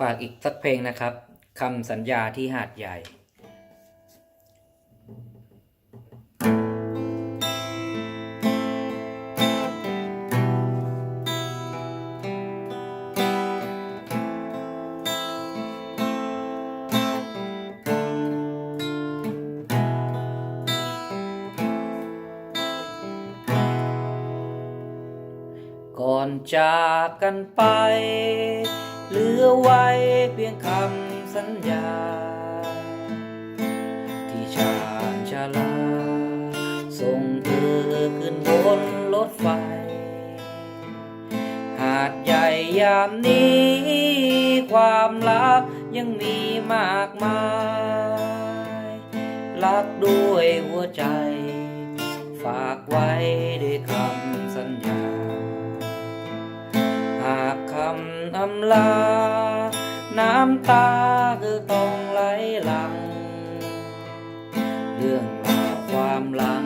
ฝากอีกสักเพลงนะครับคำสัญญาที่หาดใหญ่ก่อนจากกันไป เหลือไว้เพียงคำสัญญา ที่ชาญชาลา ส่งเธอขึ้นบนรถไฟ หาดใหญ่ยามนี้ ความรักยังมีมากมาย รักด้วยหัวใจ ฝากไว้ด้วยคำสัญญา อำลา น้ำตาคือต้องไหลหลัง เรื่องราวความหลัง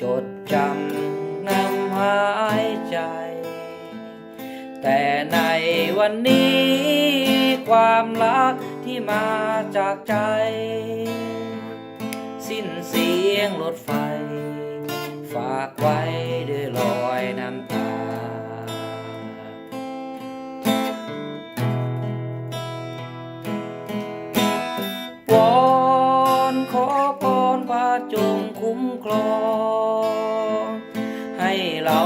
จดจำนำหายใจ แต่ในวันนี้ ความรักที่มาจากใจ สิ้นเสียงรถไฟ ฝากไว้ ครองให้เรา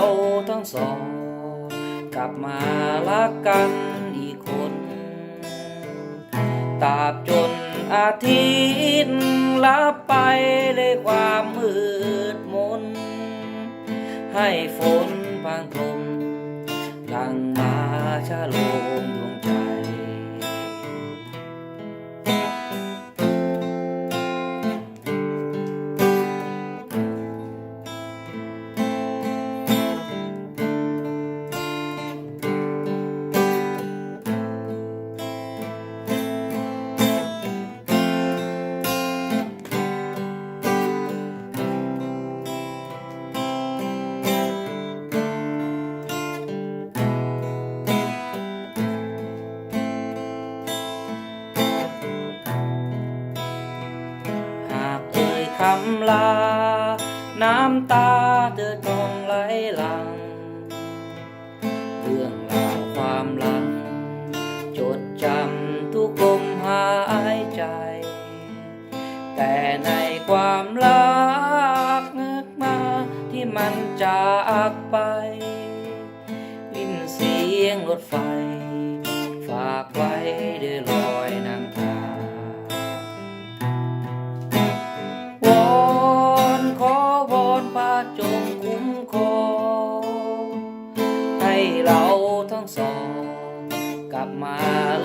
ทั้งสอง กลับมารักกันอีกคนตราบจนอาทิตย์ลับไปเลยความมืดมน ให้ฝนพางพรมหลังมาชะโลำลา น้ำตาเธอต้องไหลหลัง เรื่องราวความหลัง จดจำทุกลมหายใจ แต่ในความรักนึกมาที่มันจากไปลิ้นเสียงรถไฟ ฝากไว้ด้วยรอ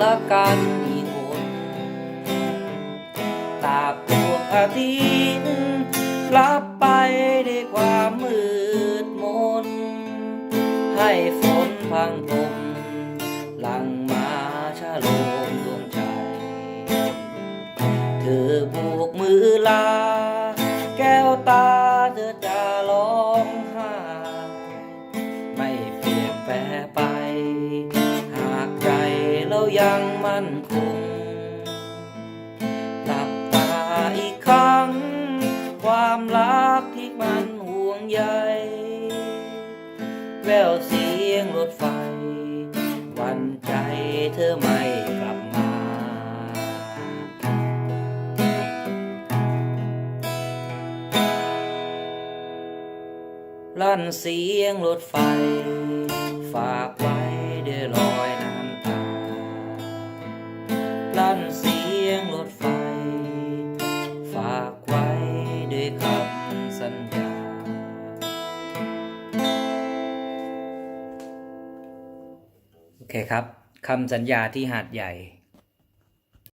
ละกันอีกคนตาบดวงอาทิตย์รับไปด้วยความมืดมน ให้ฝนพังพรมหลังมาชะโลมดวงใจ เธอโบกมือลา แก้วตาเธอจะร้องไห้ไม่เปลี่ยนแปลไป นคงหลับตาอีกครั้ง ความรักที่มันห่วงใย แววเสียงรถไฟ วันใจเธอไม่กลับมา ลั่นเสียงรถไฟ ฝากไว้ด้วยรอ เสียงรถไฟ ฝากไว้ด้วยคำสัญญา โอเคครับคำสัญญาที่หาดใหญ่